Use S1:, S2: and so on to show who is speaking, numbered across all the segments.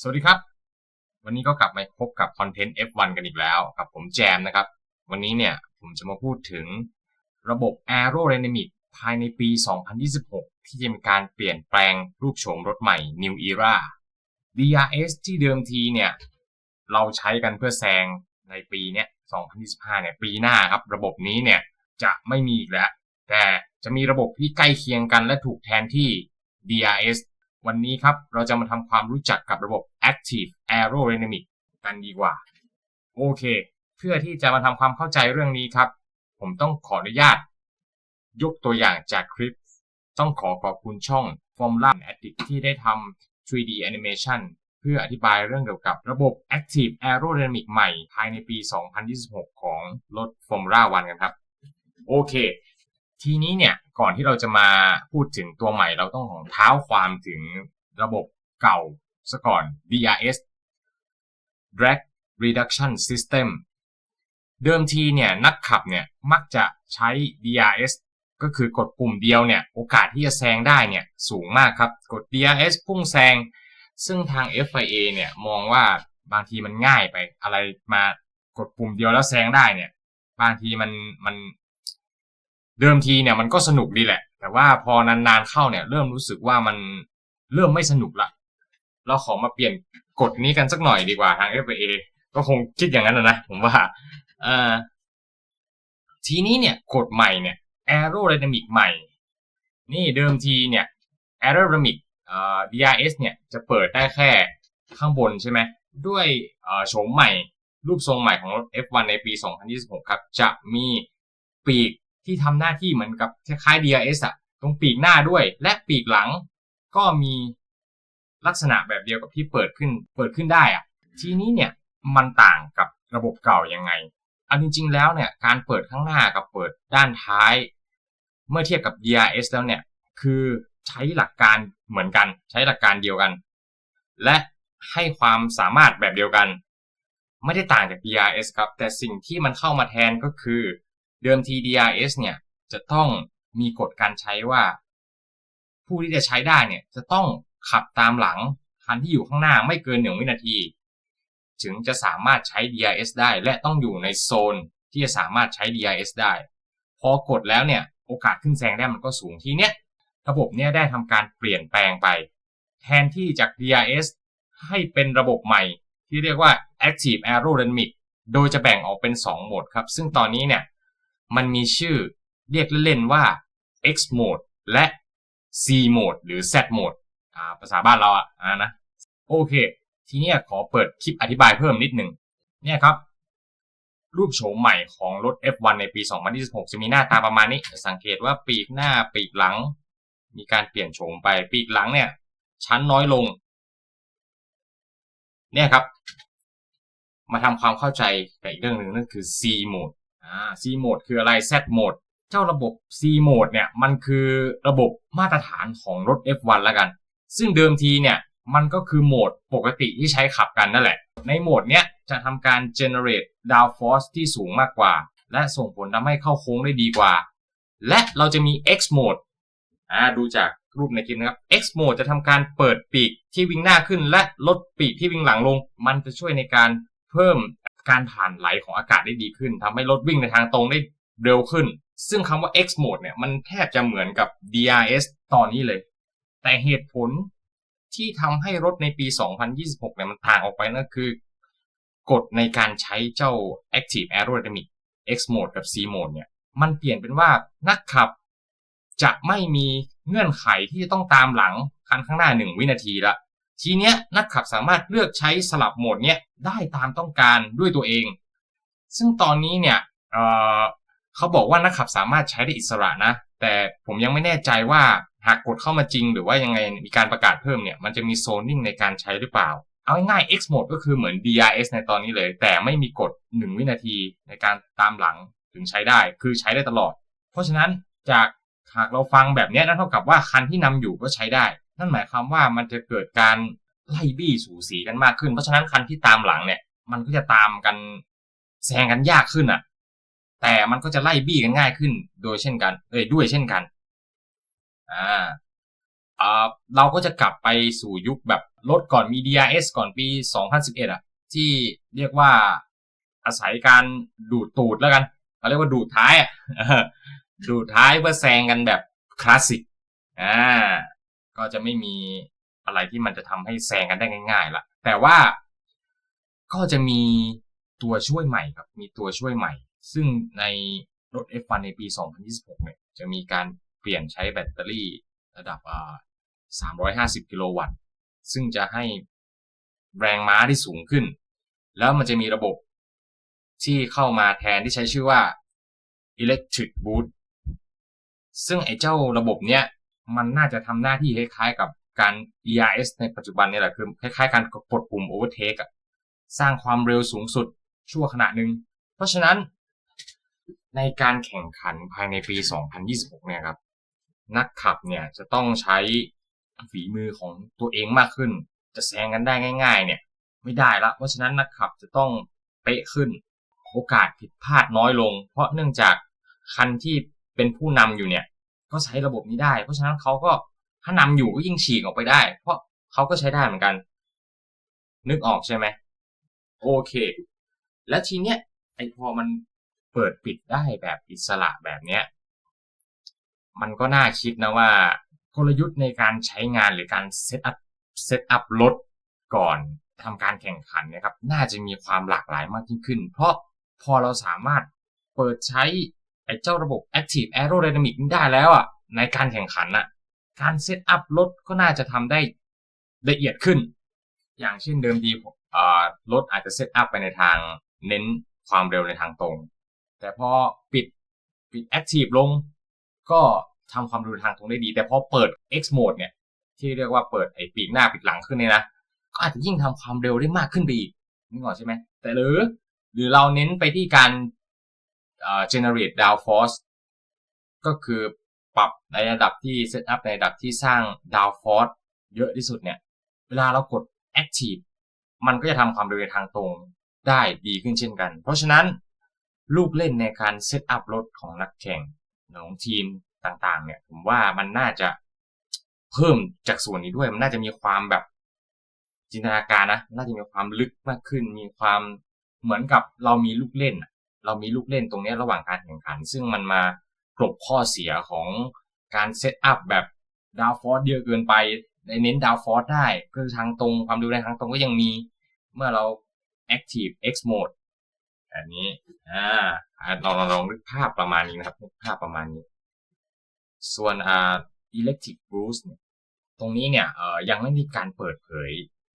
S1: สวัสดีครับ วันนี้ก็กลับมาพบกับคอนเทนต์ F1 กันอีกแล้วกับผมแจมนะครับ วันนี้เนี่ยผมจะมาพูดถึงระบบ Aerodynamic ภายในปี 2026 ที่จะมีการเปลี่ยนแปลงรูปโฉมรถใหม่ New Era DRS ที่เดิมทีเนี่ย เราใช้กันเพื่อแซงในปีเนี้ย 2025 เนี่ย ปีหน้าครับ ระบบนี้เนี่ย จะไม่มีอีกแล้ว แต่จะมีระบบที่ใกล้เคียงกันและถูกแทนที่ DRS วันนี้ครับเราจะมาทำความรู้จักกับระบบ Active Aerodynamic กันดีกว่า โอเค เพื่อที่จะมาทำความเข้าใจเรื่องนี้ครับ ผมต้องขออนุญาต ยกตัวอย่างจากคลิป ต้องขอขอบคุณช่อง Formula Addict ที่ได้ทำ 3D Animation เพื่ออธิบายเรื่องเกี่ยวกับระบบ Active Aerodynamic ใหม่ ภายในปี 2026 ของรถ Formula 1กันครับ โอเค ทีนี้เนี่ย ก่อนที่เราจะมาพูดถึงตัวใหม่เราต้องของเท้าความถึงระบบเก่าซะก่อน DRS Drag Reduction System เดิมทีเนี่ยนักขับเนี่ยมักจะใช้ DRS ก็คือกดปุ่มเดียวเนี่ยโอกาสที่จะแซงได้เนี่ยสูงมากครับ กด DRS พุ่งแซง ซึ่งทาง FIA เนี่ยมองว่าบางทีมันง่ายไปอะไรมากดปุ่มเดียวแล้วแซงได้เนี่ยบางทีมันมัน เดิมทีเนี่ยมันก็สนุกดีแหละ แต่ว่าพอนานๆเข้าเนี่ย เริ่มรู้สึกว่ามันเริ่มไม่สนุกละเราขอมาเปลี่ยนกฎนี้กันสักหน่อยดีกว่าทาง FIA ก็คงคิดอย่างนั้นนะผมว่าทีนี้เนี่ยกฎใหม่เนี่ย aerodynamic ใหม่ นี่เดิมทีเนี่ย aerodynamic DRS เนี่ยจะเปิดได้แค่ข้างบนใช่ไหมด้วยโฉมใหม่รูปทรงใหม่ของรถ F1 ในปี 2026 ครับ จะมีปีก ที่ทำหน้าที่เหมือนกับคล้ายๆ DRS อะตรงปีกหน้าด้วย และปีกหลังก็มีลักษณะแบบเดียวกับที่เปิดขึ้น เปิดขึ้นได้อะทีนี้เนี่ยมันต่างกับระบบเก่ายังไงอันจริง ๆ แล้วเนี่ยการเปิดข้างหน้ากับเปิดด้านท้าย เมื่อเทียบกับ DRS แล้วเนี่ยคือใช้หลักการเหมือนกันใช้หลักการเดียวกัน และให้ความสามารถแบบเดียวกัน ไม่ได้ต่างจาก DRS ครับ แต่สิ่งที่มันเข้ามาแทนก็คือ เดิมที DRS เนี่ยจะต้องมีกฎการใช้ว่า ผู้ที่จะใช้ได้เนี่ยจะต้องขับตามหลังคันที่อยู่ข้างหน้าไม่เกินหนึ่งวินาที ถึงจะสามารถใช้ DRS ได้และต้องอยู่ในโซนที่จะสามารถใช้ DRS ได้ พอกดแล้วเนี่ยโอกาสขึ้นแซงได้มันก็สูงทีเนี้ยระบบเนี่ยได้ทำการเปลี่ยนแปลงไป แทนที่จาก DRS ให้เป็นระบบใหม่ที่เรียกว่า Active Aerodynamic โดยจะแบ่งออกเป็น 2 โหมดครับ ซึ่งตอนนี้เนี่ย มันมีชื่อเรียกเล่นๆว่า X Mode และ C Mode หรือ Z Mode อ่าภาษาบ้านเราอะนะ โอเค ทีนี้ขอเปิดคลิปอธิบายเพิ่มนิดหนึ่งเนี่ยครับ รูปโฉมใหม่ของรถ F1 ในปี 2026 จะมีหน้าตาประมาณนี้ สังเกตว่าปีกหน้าปีกหลัง มีการเปลี่ยนโฉมไปปีกหลังเนี่ย ชั้นน้อยลง เนี่ยครับ มาทำความเข้าใจกับอีกเรื่องหนึ่งนั่นคือ C mode อ่า C mode คืออะไร Z mode เจ้าระบบ C mode เนี่ยมันคือระบบมาตรฐานของรถ F1 แล้วกัน ซึ่งเดิมทีเนี่ยมันก็คือโหมดปกติที่ใช้ขับกันนั่นแหละ ในโหมดเนี้ยจะทำการ generate downforce ที่สูงมากกว่า และส่งผลทำให้เข้าโค้งได้ดีกว่า และเราจะมี X mode อ่าดูจากรูปในคลิปนะครับ X mode จะทำการเปิดปีกที่วิ่งหน้าขึ้น และลดปีกที่วิ่งหลังลง มันจะช่วยในการเพิ่ม การผ่านไหลของอากาศได้ดีขึ้นทำให้รถวิ่งในทางตรงได้เร็วขึ้น ซึ่งคำว่า X mode เนี่ยมันแทบจะเหมือนกับ DRS ตอนนี้เลย แต่เหตุผลที่ทำให้รถในปี 2026 เนี่ยมันต่างออกไปนั่นคือกฎในการใช้เจ้า Active Aerodynamic X mode กับ C mode เนี่ยมันเปลี่ยนเป็นว่านักขับจะไม่มีเงื่อนไขที่จะต้องตามหลังคันข้างหน้า 1 วินาทีละ ทีเนี้ยนักขับสามารถเลือกใช้สลับโหมดเนี้ยได้ตามต้องการด้วยตัวเอง ซึ่งตอนนี้เนี่ยเเขาบอกว่านักขับสามารถใช้ได้อิสระนะ แต่ผมยังไม่แน่ใจว่าหากกดเข้ามาจริง หรือว่ายังไงมีการประกาศเพิ่มเนี่ยมันจะมีโซนนิ่งในการใช้หรือเปล่า เอาง่ายๆ X mode ก็คือเหมือน DRS ในตอนนี้เลย แต่ไม่มีกด1วินาทีในการตามหลังถึงใช้ได้คือใช้ได้ตลอด เพราะฉะนั้นจากหากเราฟังแบบนี้นั่นเท่ากับว่าคันที่นำอยู่ก็ใช้ได้ นั่นหมายความว่ามันจะเกิดการไล่บี้สูสีกันมากขึ้น เพราะฉะนั้นคันที่ตามหลังเนี่ย มันก็จะตามกันแซงกันยากขึ้นอะ แต่มันก็จะไล่บี้กันง่ายขึ้น โดยเช่นกัน เอ้ยด้วยเช่นกัน อ่าอ่าเราก็จะกลับไปสู่ยุคแบบรถก่อนมี DRS ก่อนปี 2011อะ ที่เรียกว่าอาศัยการดูดตูดแล้วกันเขาเรียกว่าดูดท้ายอะดูดท้ายเพื่อแซงกันแบบคลาสสิก อ่า ก็จะไม่มีอะไรที่มันจะทำให้แซงกันได้ง่ายๆละแต่ว่าก็จะมีตัวช่วยใหม่ครับ มีตัวช่วยใหม่ ซึ่งในรถ F1 ในปี 2026 เนี่ย จะมีการเปลี่ยนใช้แบตเตอรี่ระดับอ่า350 กิโลวัตต์ ซึ่งจะให้แรงม้าที่สูงขึ้น แล้วมันจะมีระบบที่เข้ามาแทนที่ใช้ชื่อว่า Electric Boost ซึ่งไอ้เจ้าระบบเนี้ย มันน่าจะทำหน้าที่คล้ายๆกับการ ERS ในปัจจุบันนี่แหละคือคล้ายๆการกดปุ่ม Overtake สร้างความเร็วสูงสุดชั่วขณะหนึ่ง เพราะฉะนั้นในการแข่งขันภายในปี 2026 เนี่ยครับ นักขับเนี่ยจะต้องใช้ฝีมือของตัวเองมากขึ้น จะแซงกันได้ง่าย ๆ เนี่ย ไม่ได้ละ เพราะฉะนั้นนักขับจะต้องเป๊ะขึ้น โอกาสผิดพลาดน้อยลง เพราะเนื่องจากคันที่เป็นผู้นำอยู่เนี่ย ก็ใช้ระบบนี้ได้ เพราะฉะนั้นเขาก็ถ้านำอยู่ก็ยิ่งฉีกออกไปได้ เพราะเขาก็ใช้ได้เหมือนกัน นึกออกใช่ไหมโอเค และทีเนี้ยไอพอมันเปิดปิดได้แบบอิสระแบบเนี้ยมันก็น่าคิดนะว่ากลยุทธ์ในการใช้งานหรือการเซตอัพเซตอัพรถก่อนทำการแข่งขันนะครับ น่าจะมีความหลากหลายมากยิ่งขึ้น เพราะพอเราสามารถเปิดใช้ ไอ้เจ้าระบบ Active Aerodynamic นี้ได้แล้วอะในการแข่งขันอะการเซตอัพรถก็น่าจะทำได้ละเอียดขึ้น อย่างเช่นเดิมทีรถอาจจะเซตอัพไปในทางเน้นความเร็วในทางตรง แต่พอปิดปิด Active ลงก็ทำความเร็วทางตรงได้ดี แต่พอเปิด X Mode เนี่ยที่เรียกว่าเปิดไอ้ปีกหน้าปีกหลังขึ้นเนี่ยนะก็อาจจะยิ่งทำความเร็วได้มากขึ้นไปอีกนึกออกใช่ไหมแต่หรือหรือเราเน้นไปที่การ generate downforce ก็คือปรับในระดับที่ set up ในระดับที่สร้าง downforce เยอะที่สุดเนี่ย เวลาเรากด active มันก็จะทำความเร็วในทางตรงได้ดีขึ้นเช่นกัน เพราะฉะนั้นลูกเล่นในการ set up รถของนักแข่งของทีมต่างๆ เนี่ย ผมว่ามันน่าจะเพิ่มจากส่วนนี้ด้วย มันน่าจะมีความแบบจินตนาการนะ น่าจะมีความลึกมากขึ้น มีความเหมือนกับเรามีลูกเล่น เรามีลูกเล่นตรงนี้ระหว่างการแข่งขัน ซึ่งมันมากลบข้อเสียของการเซตอัพแบบดาวฟอร์เยอะเกินไปเน้นดาวฟอร์ได้คือทางตรงความเร็วในทางตรงก็ยังมีเมื่อเรา active X mode อันนี้อ่าลองลองนึกภาพประมาณนี้นะครับนึกภาพประมาณนี้ ส่วนอ่า electric boost เนี่ยตรงนี้เนี่ยเอ่อยังไม่มีการเปิดเผย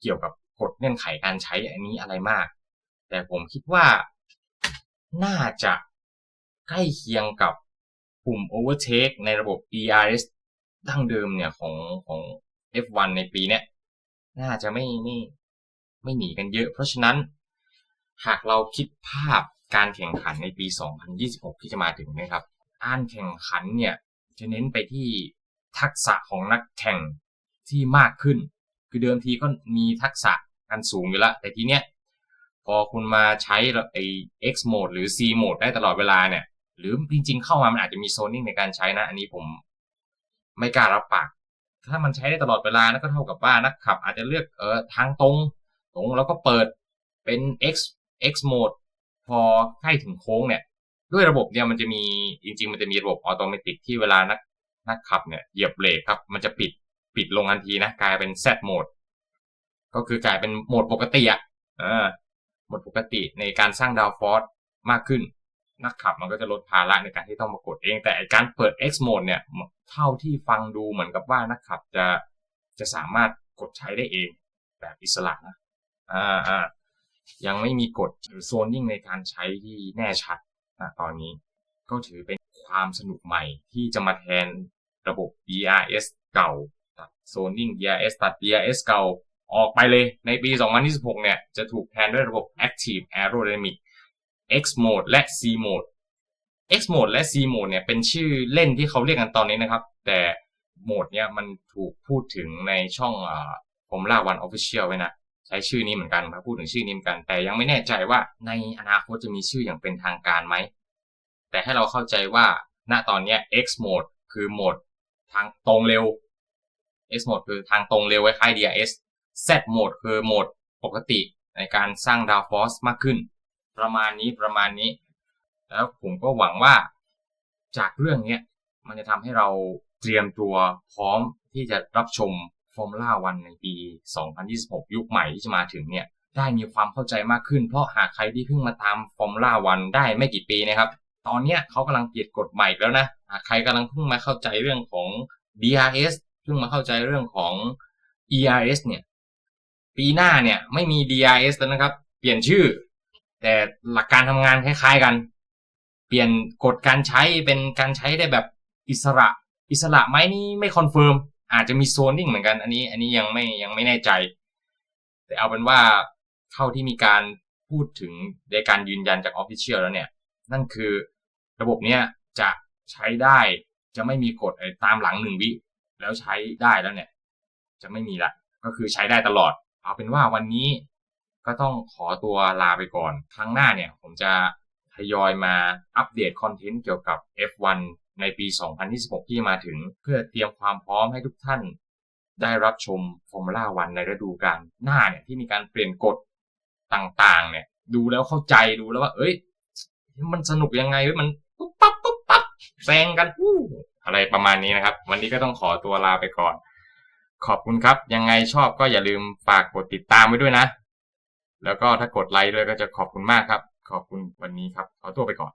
S1: เกี่ยวกับกฎเงื่อนไขการใช้อันนี้อะไรมาก แต่ผมคิดว่า น่าจะใกล้เคียงกับปุ่ม overtake ในระบบ ERS ดั้งเดิมเนี่ยของของ F1 ในปีเนี้ยน่าจะไม่ไม่ไม่หนีกันเยอะ เพราะฉะนั้น หากเราคิดภาพการแข่งขันในปี 2026 ที่จะมาถึงนะครับการแข่งขันเนี่ยจะเน้นไปที่ทักษะของนักแข่งที่มากขึ้น คือเดิมทีก็มีทักษะกันสูงอยู่แล้วแต่ทีเนี้ย พอคุณมาใช้ไอ้ X mode หรือ C mode ได้ตลอดเวลาเนี่ย หรือจริงๆ เข้ามามันอาจจะมีโซนนิ่งในการใช้นะ อันนี้ผมไม่กล้ารับปาก ถ้ามันใช้ได้ตลอดเวลานะก็เท่ากับว่านักขับ อาจจะเลือกเออทางตรง ตรงแล้วก็เปิดเป็น X X mode พอใกล้ถึงโค้งเนี่ย ด้วยระบบเนี่ยมันจะมีจริง ๆ มันจะมีระบบออโตเมติกที่เวลานักนักขับเนี่ยเหยียบเบรกครับ มันจะปิดปิดลงทันทีนะ กลายเป็น Z mode ก็คือกลายเป็นโหมดปกติอะออโหมดปกติในการสร้างดาวฟอร์สมากขึ้น นักขับมันก็จะลดภาระในการที่ต้องมากดเอง แต่การเปิด X mode เนี่ยเท่าที่ฟังดูเหมือนกับว่านักขับจะจะสามารถกดใช้ได้เองแบบอิสระนะอ่าอ่ายังไม่มีกฎหรือโซนยิ่งในการใช้ที่แน่ชัดนะตอนนี้ก็ถือเป็นความสนุกใหม่ที่จะมาแทนระบบ DRS เก่าตัดโซนนิ่ง DRS ตัด DRS เก่า ออกไปเลยในปี 2026 เนี่ย จะถูกแทนด้วยระบบ Active Aerodynamic X Mode และ C Mode X Mode และ C Mode เนี่ย เป็นชื่อเล่นที่เขาเรียกกันตอนนี้นะครับ แต่โหมดเนี่ยมันถูกพูดถึงในช่องผมล่าวันออฟฟิเชียลไว้นะ ใช้ชื่อนี้เหมือนกันมาพูดถึงชื่อนี้เหมือนกัน แต่ยังไม่แน่ใจว่าในอนาคตจะมีชื่ออย่างเป็นทางการไหม แต่ให้เราเข้าใจว่าณตอนนี้ X Mode คือโหมดทางตรงเร็ว X Mode คือทางตรงเร็วคล้าย DRS Z โหมดคือโหมดปกติในการสร้างดาวฟอสมากขึ้น ประมาณนี้ประมาณนี้ แล้วผมก็หวังว่าจากเรื่องนี้มันจะทำให้เราเตรียมตัวพร้อมที่จะรับชมฟอร์มูล่าวันในปี 2026 ยุคใหม่ที่จะมาถึงเนี่ยได้มีความเข้าใจมากขึ้น เพราะหากใครที่เพิ่งมาตามฟอร์มูล่าวันได้ไม่กี่ปีนะครับ ตอนเนี้ยเขากำลังเปลี่ยนกฎใหม่แล้วนะหากใครกำลังเพิ่งมาเข้าใจเรื่องของ DRS เพิ่งมาเข้าใจเรื่องของ ERS เนี่ย ปีหน้าเนี่ยไม่มี DRS แล้วนะครับ เปลี่ยนชื่อ แต่หลักการทำงานคล้ายๆกัน เปลี่ยนกฎการใช้เป็นการใช้ได้แบบอิสระ อิสระไหมนี่ไม่คอนเฟิร์มอาจจะมีโซนนิ่งเหมือนกัน อันนี้อันนี้ยังไม่ยังไม่แน่ใจ แต่เอาเป็นว่าเท่าที่มีการพูดถึงในการยืนยันจากออฟฟิเชียลแล้วเนี่ย นั่นคือระบบเนี้ยจะใช้ได้จะไม่มีกฎไอ้ตามหลังหนึ่งวิ แล้วใช้ได้แล้วเนี่ย จะไม่มีละก็คือใช้ได้ตลอด เอาเป็นว่าวันนี้ก็ต้องขอตัวลาไปก่อน ครั้งหน้าเนี่ยผมจะทยอยมาอัปเดตคอนเทนต์เกี่ยวกับ F1 ในปี 2026 ที่มาถึง เพื่อเตรียมความพร้อมให้ทุกท่าน ได้รับชมฟอร์มูล่าวันในฤดูกาลหน้าเนี่ยที่มีการเปลี่ยนกฎต่างๆ เนี่ย ดูแล้วเข้าใจดูแล้วว่า เอ้ย มันสนุกยังไงเว้ยมันปุ๊บปั๊บปุ๊บปั๊บแซงกันอู้อะไรประมาณนี้นะครับ วันนี้ก็ต้องขอตัวลาไปก่อน ขอบคุณครับ ยังไงชอบก็อย่าลืมฝากกดติดตามไว้ด้วยนะ แล้วก็ถ้ากดไลค์ด้วยก็จะขอบคุณมากครับ ขอบคุณวันนี้ครับ ขอตัวไปก่อน